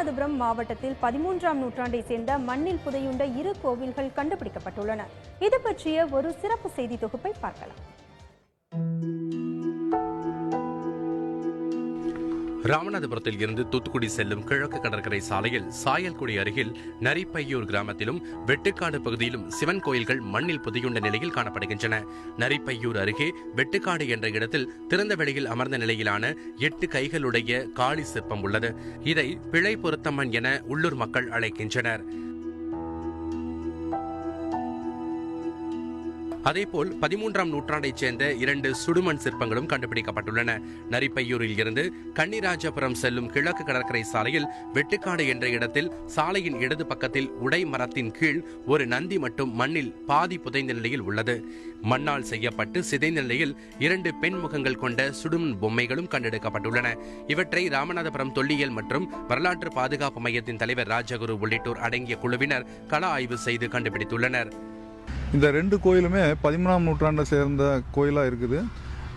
ராமநாதபுரம் மாவட்டத்தில் பதிமூன்றாம் நூற்றாண்டை சேர்ந்த மண்ணில் புதையுண்ட இரு கோவில்கள் கண்டுபிடிக்கப்பட்டுள்ளன. இது பற்றிய ஒரு சிறப்பு செய்தி தொகுப்பை பார்க்கலாம். ராமநாதபுரத்தில் இருந்து தூத்துக்குடி செல்லும் கிழக்கு கடற்கரை சாலையில் சாயல்குடி அருகில் நரிப்பையூர் கிராமத்திலும் வெட்டுக்காடு பகுதியிலும் சிவன் கோயில்கள் மண்ணில் புதையுண்ட நிலையில் காணப்படுகின்றன. நரிப்பையூர் அருகே வெட்டுக்காடு என்ற இடத்தில் திறந்த வெளியில் அமர்ந்த நிலையிலான எட்டு கைகளுடைய காளி சிற்பம் உள்ளது. இதை பிழை பொருத்தம்மன் என உள்ளூர் மக்கள் அழைக்கின்றனர். அதேபோல் பதிமூன்றாம் நூற்றாண்டைச் சேர்ந்த இரண்டு சுடுமண் சிற்பங்களும் கண்டுபிடிக்கப்பட்டுள்ளன. நரிப்பையூரில் இருந்து கன்னிராஜபுரம் செல்லும் கிழக்கு கடற்கரை சாலையில் வெட்டுக்காடு என்ற இடத்தில் சாலையின் இடது பக்கத்தில் உடை மரத்தின் கீழ் ஒரு நந்தி மட்டும் மண்ணில் பாதி புதைந்த நிலையில் உள்ளது. மண்ணால் செய்யப்பட்டு சிதைந்த நிலையில் இரண்டு பெண் முகங்கள் கொண்ட சுடுமண் பொம்மைகளும் கண்டெடுக்கப்பட்டுள்ளன. இவற்றை ராமநாதபுரம் தொல்லியல் மற்றும் வரலாற்று பாதுகாப்பு மையத்தின் தலைவர் ராஜகுரு உள்ளிட்டோர் அடங்கிய குழுவினர் கள ஆய்வு செய்து கண்டுபிடித்துள்ளனர். இந்த ரெண்டு கோயிலுமே பதிமூணாம் நூற்றாண்டை சேர்ந்த கோயிலாக இருக்குது.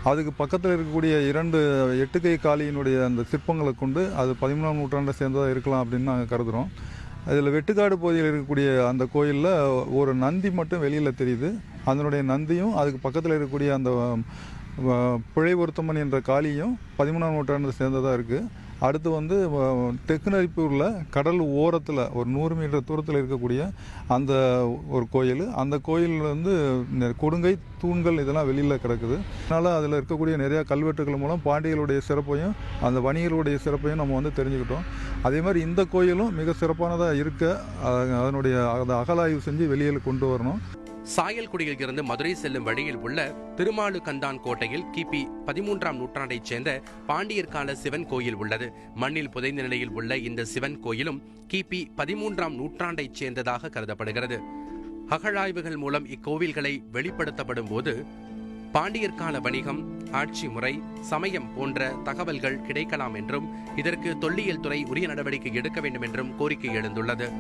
அதுக்கு பக்கத்தில் இருக்கக்கூடிய இரண்டு எட்டுக்கை காளியினுடைய அந்த சிற்பங்களை கொண்டு அது பதிமூணாம் நூற்றாண்டை சேர்ந்ததாக இருக்கலாம் அப்படின்னு நாங்கள் கருதுகிறோம் அதில் வெட்டுக்காடு பகுதியில் இருக்கக்கூடிய அந்த கோயிலில் ஒரு நந்தி மட்டும் வெளியில் தெரியுது. அதனுடைய நந்தியும் அதுக்கு பக்கத்தில் இருக்கக்கூடிய அந்த பிழை பொருத்தம்மன் என்ற காளியும் பதிமூணாம் நூற்றாண்டை சேர்ந்ததாக இருக்குது அடுத்து வந்து தெக்குநரிப்பூரில் கடல் ஓரத்தில் ஒரு நூறு மீட்டர் தூரத்தில் இருக்கக்கூடிய அந்த ஒரு கோயில். அந்த கோயில் வந்து கொடுங்கை தூண்கள் இதெல்லாம் வெளியில் கிடக்குது. அதனால் அதில் இருக்கக்கூடிய நிறையா கல்வெட்டுகள் மூலம் பாண்டியர்களுடைய சிறப்பையும் அந்த வணிகர்களுடைய சிறப்பையும் நம்ம வந்து தெரிஞ்சுக்கிட்டோம். அதே மாதிரி இந்த கோயிலும் மிக சிறப்பானதாக இருக்க அதனுடைய அதை அகலாய்வு செஞ்சு வெளியில் கொண்டு வரணும். சாயல்குடியில் இருந்து மதுரை செல்லும் வழியில் உள்ள திருமாலுகந்தான் கோட்டையில் கிபி பதிமூன்றாம் நூற்றாண்டைச் சேர்ந்த பாண்டியர் கால சிவன் கோயில் உள்ளது. மண்ணில் புதைந்த நிலையில் உள்ள இந்த சிவன் கோயிலும் கிபி பதிமூன்றாம் நூற்றாண்டைச் சேர்ந்ததாக கருதப்படுகிறது. அகழாய்வுகள் மூலம் இக்கோவில்களை வெளிப்படுத்தப்படும் போது பாண்டியர் கால வணிகம் ஆட்சி முறை சமயம் போன்ற தகவல்கள் கிடைக்கலாம் என்றும் இதற்கு தொல்லியல் துறை உரிய நடவடிக்கை எடுக்க வேண்டும் என்றும் கோரிக்கை எழுந்துள்ளது.